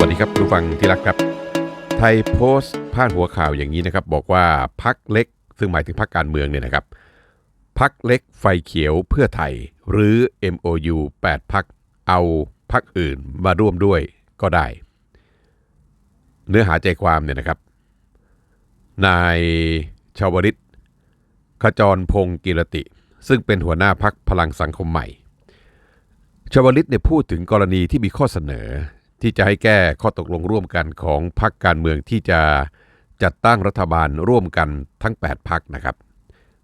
วัสดีครับผู้ฟังที่รักครับ ไทยโพสต์พาดหัวข่าวอย่างนี้นะครับ บอกว่าพักเล็ก ซึ่งหมายถึงพักการเมืองเนี่ยนะครับพักเล็กไฟเขียวเพื่อไทย หรือ MOU 8พักเอาพักอื่นมาร่วมด้วยก็ได้ เนื้อหาใจความเนี่ยนะครับ นายชาวริตขจรพงศ์กิรติ ซึ่งเป็นหัวหน้าพักพลังสังคมใหม่ชาวลิตเนี่ยพูดถึงกรณีที่มีข้อเสนอ ที่จะให้แก้ข้อตกลงร่วมกันของพรรคการเมืองที่จะจัดตั้งรัฐบาลร่วมกันทั้ง 8พรรคนะครับ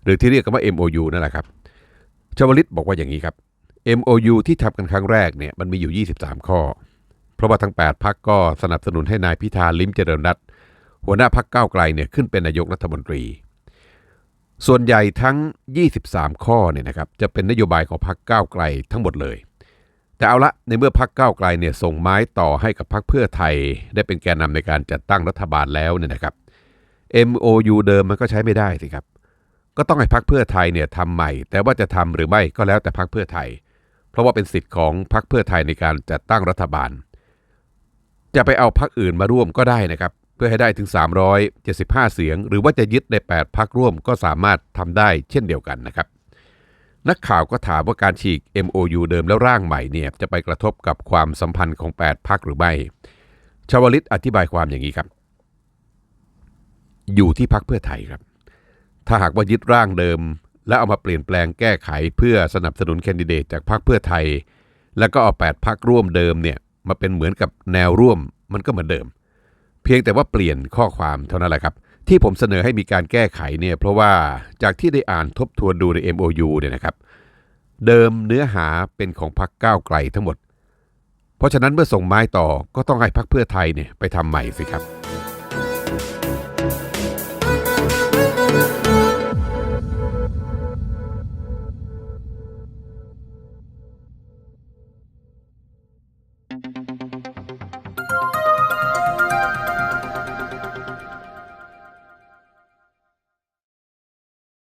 หรือที่เรียกกันว่า MOU นั่นแหละครับชวลิตบอกว่าอย่างนี้ครับ MOU ที่ทำกันครั้งแรกเนี่ยมันมีอยู่ 23 ข้อ เพราะว่าทั้ง 8พรรคก็สนับสนุนให้นายพิธาลิ้มเจริญรัตหัวหน้าพรรคก้าวไกลเนี่ยขึ้นเป็นนายกรัฐมนตรี ส่วนใหญ่ทั้ง 23 ข้อเนี่ยนะครับจะเป็นนโยบายของพรรคก้าวไกลทั้งหมดเลย แต่เอาละในเมื่อพักเก้าไกลเนี่ยส่งไม้ต่อให้กับพักเพื่อไทย ได้เป็นแกนนำในการจัดตั้งรัฐบาลแล้วเนี่ยนะครับ MOU เดิมมันก็ใช้ไม่ได้สิครับ ก็ต้องให้พักเพื่อไทยเนี่ยทำใหม่ แต่ว่าจะทำหรือไม่ก็แล้วแต่พักเพื่อไทย เพราะว่าเป็นสิทธิ์ของพักเพื่อไทยในการจัดตั้งรัฐบาล จะไปเอาพักอื่นมาร่วมก็ได้นะครับ เพื่อให้ได้ถึง 375 เสียง หรือว่าจะยึดได้8พักร่วมก็สามารถทำได้เช่นเดียวกันนะครับ นักข่าวก็ถามว่าการฉีก MOU เดิมแล้วร่างใหม่เนี่ยจะไปกระทบกับความสัมพันธ์ของ 8พักหรือไม่ ชาวลิตอธิบายความอย่างนี้ครับ อยู่ที่พักเพื่อไทยครับ ถ้าหากว่ายึดร่างเดิม แล้วเอามาเปลี่ยนแปลงแก้ไขเพื่อสนับสนุนแคนดิเดตจากพรรคเพื่อไทย แล้วก็เอา 8พักร่วมเดิมเนี่ยมาเป็นเหมือนกับแนวร่วมมันก็เหมือนเดิม เพียงแต่ว่าเปลี่ยนข้อความเท่านั้นแหละครับ ที่ผมเสนอให้มีการแก้ไขเนี่ยเพราะว่าจากที่ได้อ่านทบทวนดูใน MOU เนี่ยนะครับ เดิมเนื้อหาเป็นของพรรคก้าวไกลทั้งหมด เพราะฉะนั้นเมื่อส่งไม้ต่อก็ต้องให้พรรคเพื่อไทยเนี่ยไปทำใหม่สิครับ